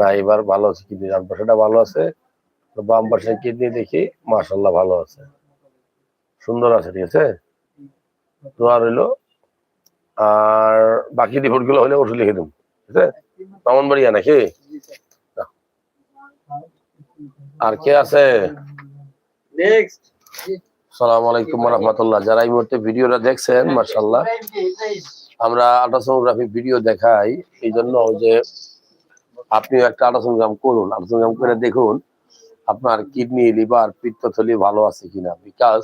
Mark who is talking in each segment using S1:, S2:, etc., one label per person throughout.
S1: না এবার ভালো আছে কিডনি ডান পাশেটা ভালো আছে। বাম পাশে কিডনি দেখি মাশাল্লাহ ভালো আছে। সুন্দর আছে ঠিক আছে? দোয়া রইল। আর বাকি রিপোর্টগুলো হলে ওষুধ লিখে দেবো ঠিক আছে? মামন বাড়িয়া নাকি? আর কে আছে?
S2: নেক্সট
S1: সালাম আলাইকুম রহমতুল্লাহ। যারা এই মুহূর্তে ভিডিওটা দেখছেন মার্শাল্লাহ আমরা আল্ট্রাসোনোগ্রাফি ভিডিও দেখাই। এই জন্য যে আপনিও একটা আল্ট্রাসোনোগ্রাম করুন আল্ট্রাসোনোগ্রাম করে দেখুন আপনার কিডনি, লিভার, পিত্তথলি ভালো আছে কিনা। বিকজ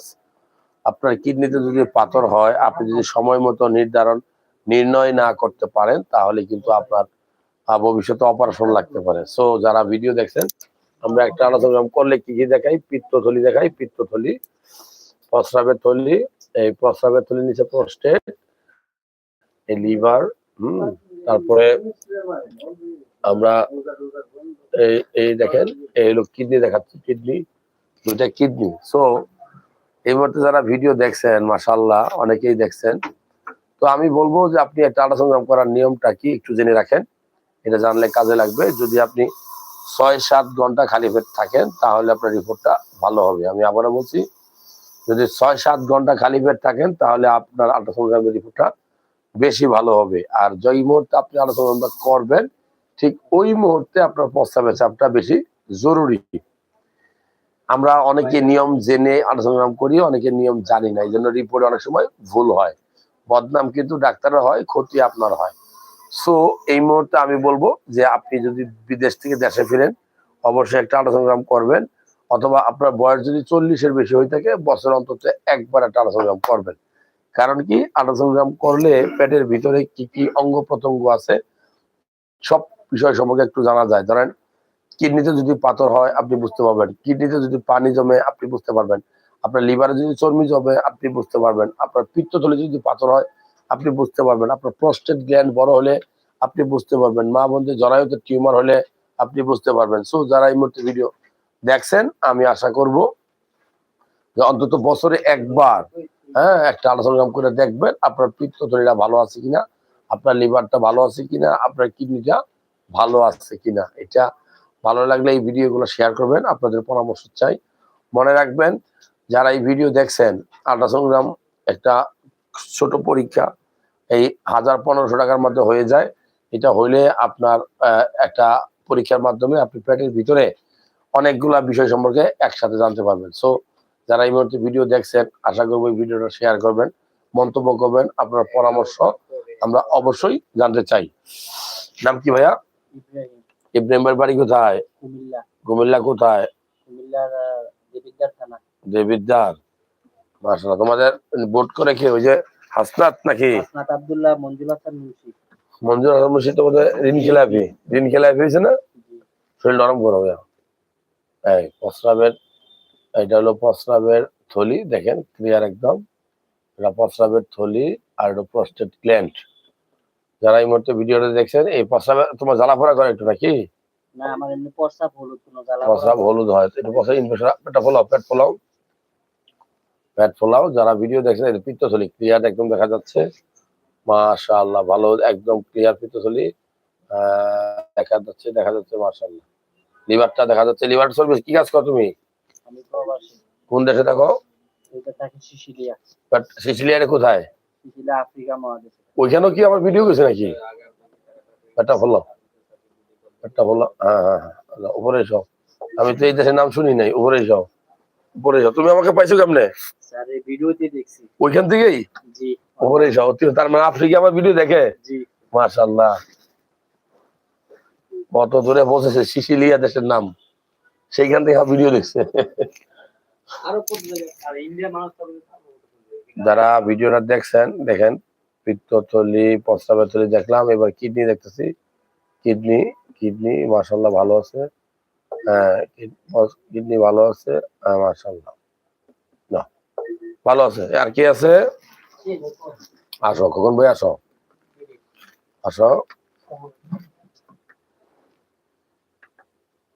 S1: আপনার কিডনিতে যদি পাথর হয়, আপনি যদি সময় মতো নির্ধারণ, নির্ণয় না করতে পারেন, তাহলে কিন্তু আপনার ভবিষ্যতে অপারেশন লাগতে পারে। সো যারা ভিডিও দেখছেন, আমরা একটা আলোচনা করলে কি কি দেখাই? পিত্তথলি দেখাই। পিত্তথলি, প্রস্রাবের থলি, এই প্রস্রাবের থলির নিচে প্রস্টেট লিভার, হুম তারপরে আমরা এই দেখেন, এই হলো কিডনি দেখাচ্ছি কিডনি দুইটা কিডনি সো এই মুহূর্তে যারা ভিডিও দেখছেন মাসাল্লাহ অনেকেই দেখছেন, তো আমি বলব যে আপনি একটা আলোচনা করার নিয়মটা কি, একটু জেনে রাখেন। এটা জানলে কাজে লাগবে। যদি আপনি ছয় সাত ঘণ্টা খালি পেট থাকেন, তাহলে আপনার রিপোর্টটা ভালো হবে। আমি আবারও বলছি, যদি ছয় সাত ঘণ্টা খালি পেট থাকেন, তাহলে আপনার আল্ট্রাসোনোগ্রামের রিপোর্টটা বেশি ভালো হবে। আর যেই মুহূর্তে আপনি আলোচনা করবেন, ঠিক ওই মুহূর্তে আপনার প্রস্তাবের চাপটা বেশি জরুরি। আমরা অনেকে নিয়ম জেনে আল্ট্রাসোনোগ্রাম করি, অনেকে নিয়ম জানি না এই জন্য রিপোর্ট অনেক সময় ভুল হয়। বদনাম কিন্তু ডাক্তারের হয়, ক্ষতি আপনার হয়। সো এই মুহূর্তে আমি বলব যে আপনি যদি বিদেশ থেকে দেশে ফিরেন, অবশ্যই একটা আল্ট্রাসোনোগ্রাম করবেন, অথবা আপনার বয়স যদি চল্লিশের বেশি হয়ে থাকে বছর অন্তত একবার একটা আল্ট্রাসোনোগ্রাম করবেন। কারণ কি আল্ট্রাসোনোগ্রাম করলে পেটের ভিতরে কি কি অঙ্গ প্রত্যঙ্গ আছে, সব বিষয় সম্পর্কে একটু জানা যায়। ধরেন, কিডনিতে যদি পাথর হয়, আপনি বুঝতে পারবেন। কিডনিতে যদি পানি জমে, আপনি বুঝতে পারবেন। আপনার লিভারে যদি চর্বি জমে, আপনি বুঝতে পারবেন। আপনার পিত্তথলি যদি পাথর হয়, আপনি বুঝতে পারবেন। আপনার প্রস্টেট গ্ল্যান্ড বড় হলে, আপনি বুঝতে পারবেন। মা বোনদের জরায়ুতে টিউমার হলে, আপনি বুঝতে পারবেন। সো, যারা এই মুহূর্তে ভিডিও দেখছেন, আমি আশা করব যে অন্তত বছরে একবার হ্যাঁ একটা আলোচনা করে দেখবেন আপনার পিত্তথলিটা ভালো আছে কিনা, আপনার লিভারটা ভালো আছে কিনা, আপনার কিডনিটা ভালো আছে কিনা। এটা ভালো লাগলে এই ভিডিওগুলো শেয়ার করবেন, আপনাদের পরামর্শ চাই। মনে রাখবেন, যারা এই ভিডিও দেখছেন আল্ট্রাসোনোগ্রাম একটা ছোট পরীক্ষা, এই হাজার পনেরোশো টাকার মধ্যে হয়ে যায়। এটা হইলে আপনার একটা পরীক্ষার মাধ্যমে আপনি পেটের ভিতরে অনেকগুলা বিষয় সম্পর্কে একসাথে জানতে পারবেন। সো যারা এই মুহূর্তে ভিডিও দেখছেন আশা করব ভিডিওটা শেয়ার করবেন মন্তব্য করবেন আপনার পরামর্শ আমরা অবশ্যই জানতে চাই। নাম কি ভাইয়া?
S2: ইব্রাহিম।
S1: ইব্রাহিমের বাড়ি কোথায়?
S2: কুমিল্লা।
S1: কোথায়? দেবিদ্দার মাসাল্লাহ তোমাদের বোট করে কি? ওই যে হাসনাত নাকি?
S2: আব্দুল্লাহ মঞ্জুল হাসান মুন্সি।
S1: মঞ্জুর আলম মুর্শিদ তোমাদের ঋণ খেলাপি। ঋণ খেলাপি হয়েছে না? শরীর নরম করো ভাইয়া। এই প্রস্রাবের এটা হলো প্রস্রাবের থলি দেখেন ক্লিয়ার একদম। এটা প্রস্রাবের থলি আর এটা প্রস্টেট গ্ল্যান্ড যারা এই মুহূর্তে ভিডিওটা দেখছেন এই প্রস্রাবে তোমার জ্বালাফোড়া করে একটু নাকি? প্রস্রাব হলুদ হয় এটা প্রস্রাব ইনফেকশন পেটটা ফোলাও পেট ফোলাও। পেট ফোলাও যারা ভিডিও দেখছেন এটা পিত্তথলি ক্লিয়ার একদম দেখা যাচ্ছে। মাশাআল্লাহ ভালো একদম ক্লিয়ার পিত্তথলি। দেখা যাচ্ছে দেখা যাচ্ছে মাশাআল্লাহ। লিভারটা দেখা যাচ্ছে লিভার চলবে কি কাজ করো তুমি? কোন দেশে থাকো? সিসিলিয়ারে কোথায়? ওইখানেও কি আমার ভিডিও গেছে নাকি? হ্যাঁ হ্যাঁ হ্যাঁ উপরে এসো আমি তো এই দেশের নাম শুনি নাই। উপরে এসো তুমি আমাকে পাইছো কেমনে? ওইখান থেকেই? উপরে অতি- তার মানে আফ্রিকা আমার ভিডিও দেখে?
S2: জি।
S1: মাশাল্লাহ কত দূরে বসেছে সিসিলিয়া দেশের নাম? সেইখান থেকে ভিডিও দেখছে। যারা ভিডিওটা দেখছেন দেখেন পিত্তথলি প্রস্রাবের দেখলাম এবার কিডনি দেখতেছি। কিডনি কিডনি মাশাল্লাহ ভালো আছে। হ্যাঁ কিডনি ভালো আছে হ্যাঁ মাশাল্লাহ না ভালো আছে। আর কি আছে? আসো কখন ভাই আসো। আসো।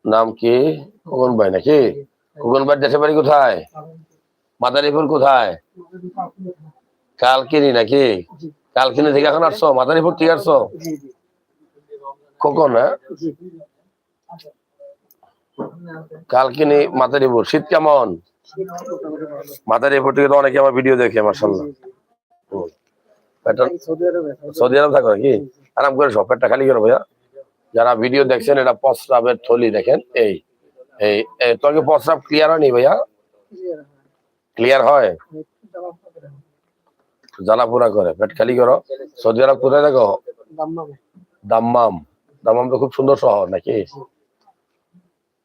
S1: নাম কি? কখন ভাই নাকি? কখন ভাই দেশের বাড়ি কোথায়? মাদারীপুর কোথায়? কালকিনি নাকি? কালকিনি থেকে এখন আসছো? মাদারীপুর থেকে আসছো?
S2: জি
S1: হ্যাঁ? কালকিনি, মাদারীপুর। শীত কেমন? মাদারীপুর থেকে তো অনেকে আমার ভিডিও দেখে মার্শাল্লাহ
S2: সৌদি আরব
S1: থাকো নাকি? আরাম করে সব পেটটা খালি করো ভাইয়া। যারা ভিডিও দেখছেন এটা প্রস্রাবের থলি দেখেন এই এই এই, তোর কি প্রস্রাব ক্লিয়ার হয়নি ভাইয়া? ক্লিয়ার হয়? জ্বালা পোড়া করে পেট খালি করো। সৌদি আরব কোথায় দেখো? দাম্মাম। দাম্মাম তো খুব সুন্দর শহর নাকি?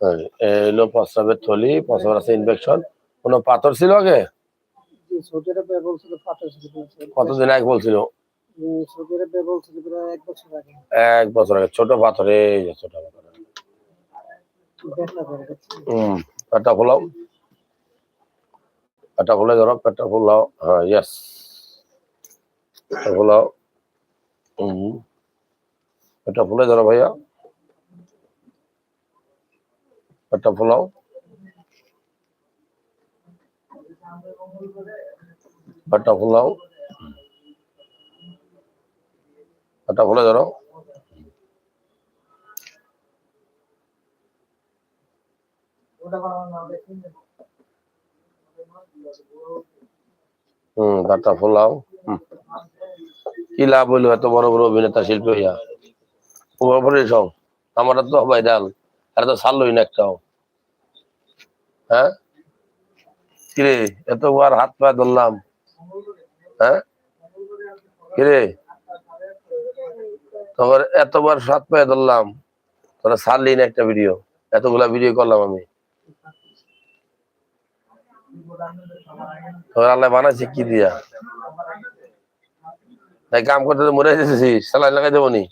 S1: এই হলো প্রস্রাবের থলি প্রস্রাবের আছে ইনফেকশন কোনো পাথর ছিল আগে। কতদিন আগে বলছিল?
S2: সৌদি আরবে বলছিল প্রায় এক বছর আগে।
S1: এক বছর আগে ছোট পাথর ছোট পাথর। হুম পেটটা ফোলাও। পেটটা ফুলে ধরো পেটটা ফোলাও। হ্যাঁ ইয়েস ফোলাও। হুম পেটটা ফুলে ধরো ভাইয়া। পেটটা ফোলাও। পেটটা ফোলাও। পেটটা ফুলে ধরো। হুম পেটটা ফোলাও। কি লাভ হইল এত বড় বড় অভিনেতা শিল্পী হইয়া? আমার তো ভাইরাল। আর তো ছাড়লোই না একটাও। হ্যাঁ? কিরে এতবার হাত পা ধরলাম। হ্যাঁ? কিরে? তোমার এতবার হাত পায়ে ধরলাম তোরা ছাড়লি না একটা ভিডিও এতগুলা ভিডিও করলাম আমি। তোর আল্লাহ বানাইছে কি দিয়া? তাই কাম করতে তো মরে যেতেছি সেলাই লাগাই দেবো নি।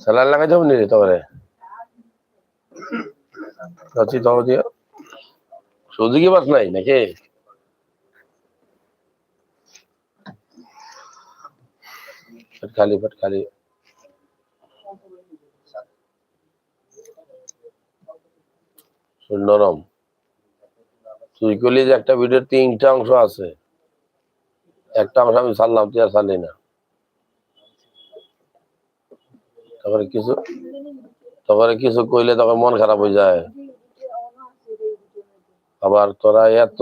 S1: সেলাই লাগাই দেবো নি রে তোরে যাচ্ছি তো দিয়া সুযোগই বাস নাই নাকি? পেট খালি নরম। তুই করলি যে একটা ভিডিওর তিনটা অংশ আছে, একটা অংশ আমি ছাড়লাম, তুই আর ছাড়লি না। তারপরে কিছু তারপরে কিছু কইলে তখন মন খারাপ হয়ে যায়। আবার তোরা এত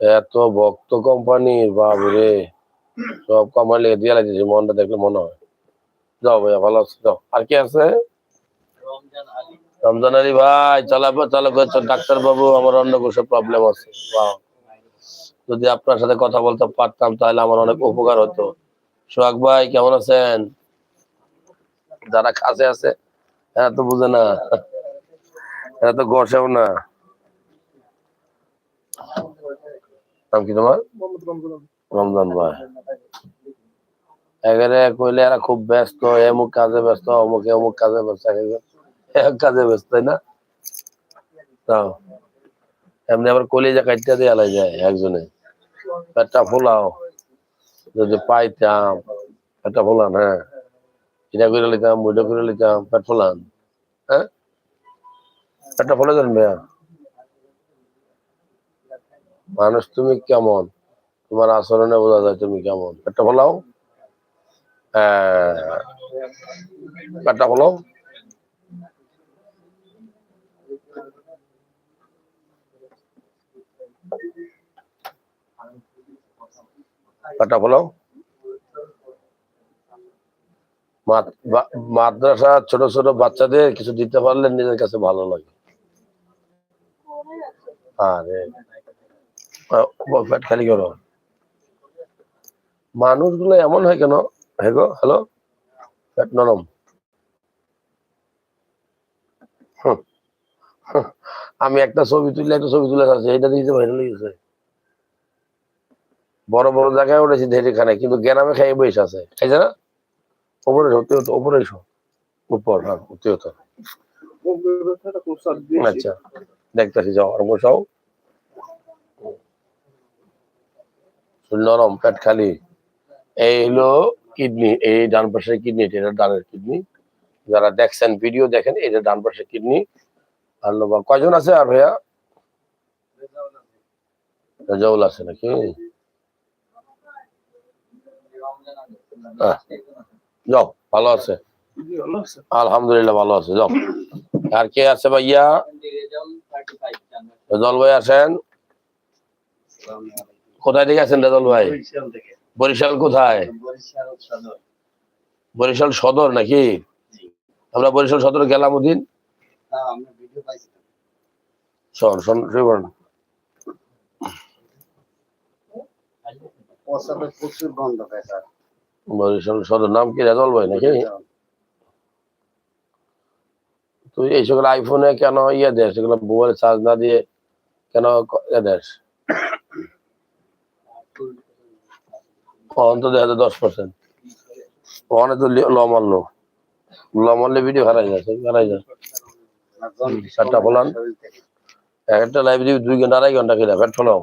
S1: এত ভক্ত কোম্পানির বাবরে সব কোম্পানি দিয়ে লাগছে মনটা দেখলে মনে হয়। যাও ভাইয়া, ভালো আছে? যাও। আর কি আছে? রমজান আলী ভাই চালাবো চালাবো ডাক্তার বাবু আমার অন্য কিছু প্রবলেম আছে। যদি আপনার সাথে কথা বলতে পারতাম, তাহলে আমার অনেক উপকার হতো। সোহাগ ভাই, কেমন আছেন? যারা কাছে আছে, এরা তো বুঝে না। এরা তো গসেও না। নাম কি তোমার?
S2: রমজান
S1: ভাই এখানে কইলে এরা খুব ব্যস্ত, এমুক কাজে ব্যস্ত, অমুক অমুক কাজে ব্যস্ত এক- কাজে ব্যস্ত, তাই না? তাও। এমনি আবার কলিজা কাটতে দিয়ে আলাই যায় একজনে। পেটটা ফোলাও, যদি পাইতাম, পেটটা ফোলান হ্যাঁ। এটা করে লিতাম ওইটা করে লিতাম পেট ফোলান হ্যাঁ? পেটটা ফোলে দেন ভাইয়া। মানুষ তুমি কেমন? তোমার আচরণে বোঝা যায় তুমি কেমন। পেটটা ফোলাও পেটটা ফোলাও মাদ্রাসা ছোট ছোট বাচ্চাদের কিছু দিতে পারলে নিজের কাছে ভালো লাগে। আরে। খালি করো। মানুষগুলো এমন হয় কেন? হেগো হ্যালো নরম। আমি একটা ছবি তুললে একটা ছবি তুলে আছে এটা দিয়েছে ভাইরাল হয়েছে বড় বড় জায়গায় উঠেছি ধেরে খানে কিন্তু গ্রামে খাই বসে আছে। খাইছে না? ওপরে সত্যি হতো ওপরে উপর হ্যাঁ সত্যি হতো আচ্ছা দেখতেছি, যাও, আর বসাও। নরম, পেট খালি। এই হলো কিডনি, এই ডান পাশের কিডনি, এটা ডানের কিডনি। যারা দেখছেন ভিডিও দেখেন, এটা ডান পাশের কিডনি। আর হলো কয়জন আছে আর ভাইয়া? রেজাউল আছে নাকি? যাও, ভালো আছে। আলহামদুলিল্লাহ ভালো আছে, যাও। আর কে আছে ভাইয়া? রেজল ভাই আসেন। কোথায় থেকে আছেন রেজল ভাই?
S2: বরিশাল
S1: কোথায়?
S2: বরিশাল সদর।
S1: নাকি? আমরা বরিশাল সদর গেলাম ওদিন? শোন শোন বরিশাল সদর নাম কি রেজল ভাই নাকি? তুই এই সকল আইফোনে কেন ইয়ে দেশ এগুলো মোবাইল চার্জ না দিয়ে কেন ইয়ে দেশ? অন্ত দেখা দশ পার্সেন্ট ওখানে তো লি- মারলো। ল মারলে ভিডিও হারাই যায় হারাই যায়। চারটা বলান। একটা লাইভ দিবি দুই ঘণ্টা, আড়াই ঘণ্টা খেলে ফ্যাট ফলাও।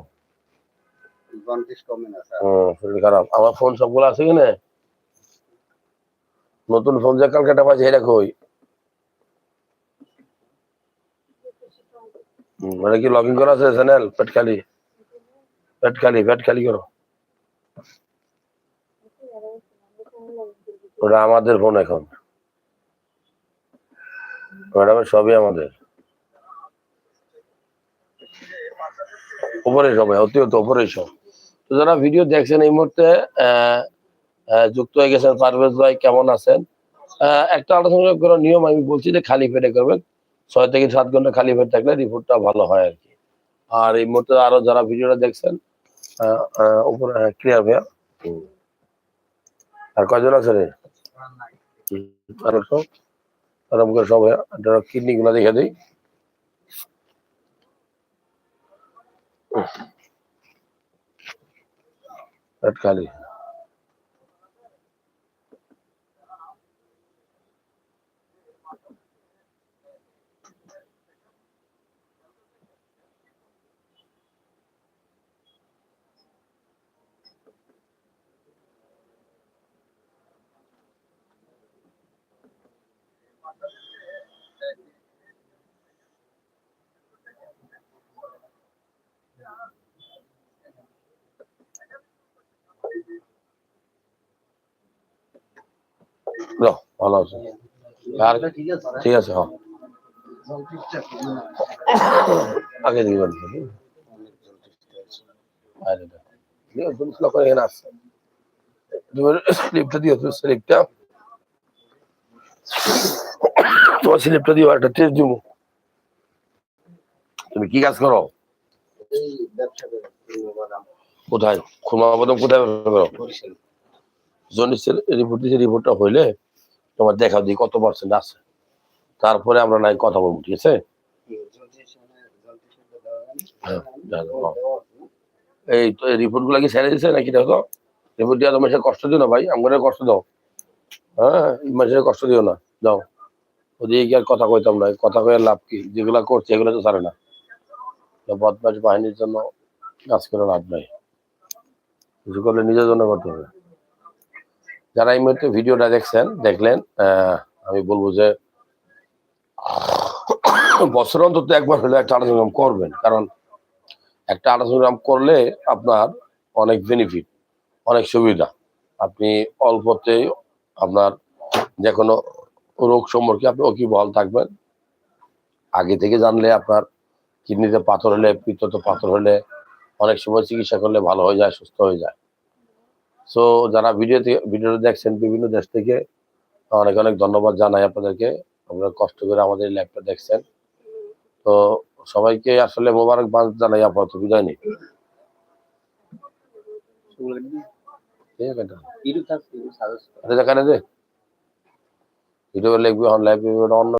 S1: হম খারাপ। আমার ফোন সবগুলো আছে কিনে? নতুন ফোন যে কালকাটা পাইছে এটা কই? এটা কি লগ ইন করা আছে চ্যানেল পেট খালি। পেট খালি পেট খালি করো। ওটা আমাদের ফোন এখন। ম্যাডামের সবই আমাদের। উপরে সবাই অতি উপরে সব। তো যারা ভিডিও দেখছেন এই মুহূর্তে যুক্ত হয়ে গেছেন পারভেজ ভাই, কেমন আছেন? একটা আলোচনা করার নিয়ম আমি বলছি যে খালি পেটে করবেন। ছয় থেকে সাত ঘণ্টা খালি পেট থাকলে রিপোর্টটা ভালো হয় আর কি। আর এই মুহূর্তে আরও যারা ভিডিওটা দেখছেন উপরে ক্লিয়ার ভাইয়া। আর কয়জন আছে রে? আর সব আরাম করে সব কিডনি গুলা দেখে দিই। খালি যাও, ভালো আছে? আর
S2: ঠিক আছে
S1: হ্যাঁ আগে। দিও, তুমি করে এখানে আসছে স্লিপটা দিও স্লিপটা তোমার স্লিপটা দিও একটা টেস্ট দিব। তুমি কি কাজ করো? কোথায়? বাদাম কোথায় করো? জন্ডিসের রিপোর্ট দিয়েছে রিপোর্টটা হইলে তোমার দেখা দিই কত পার্সেন্ট আছে। তারপরে আমরা নাই কথা বলব ঠিক আছে? হ্যাঁ, জানো, হ্যাঁ। এই তো রিপোর্টগুলা কি ছেড়ে দিছে নাকি দেখো? রিপোর্ট দিয়ে তোমার কষ্ট দিও না ভাই আমার কষ্ট দাও। হ্যাঁ মাসে কষ্ট দিও না দাও। ওদিকে কি আর কথা কইতাম না কথা কয়ে লাভ কি? যেগুলা করছে এগুলো তো ছাড়ে না। বদমাস বাহিনীর জন্য কাজ করে লাভ নাই। কিছু করলে নিজের জন্য করতে হবে। যারা এই মুহূর্তে ভিডিওটা দেখছেন, দেখলেন আমি বলব যে বছর অন্তত একবার হলে একটা আলোচনা করবেন, কারণ একটা আলোচনা করলে আপনার অনেক বেনিফিট অনেক সুবিধা। আপনি অল্পতে আপনার যে কোনো রোগ সম্পর্কে আপনি ওকিবহাল থাকবেন। আগে থেকে জানলে আপনার কিডনিতে পাথর হলে, পিত্ততে পাথর হলে অনেক সময় চিকিৎসা করলে ভালো হয়ে যায়, সুস্থ হয়ে যায়। সো যারা ভিডিও থেকে ভিডিওটা দেখছেন বিভিন্ন দেশ থেকে অনেক অনেক ধন্যবাদ জানাই আপনাদেরকে। আপনারা কষ্ট করে আমাদের ল্যাবটা দেখছেন। তো সবাইকে আসলে মোবারকবাদ জানাই আপাতত। বিদায় নেই। ভিডিও লিখবি অন লাইভ অন্য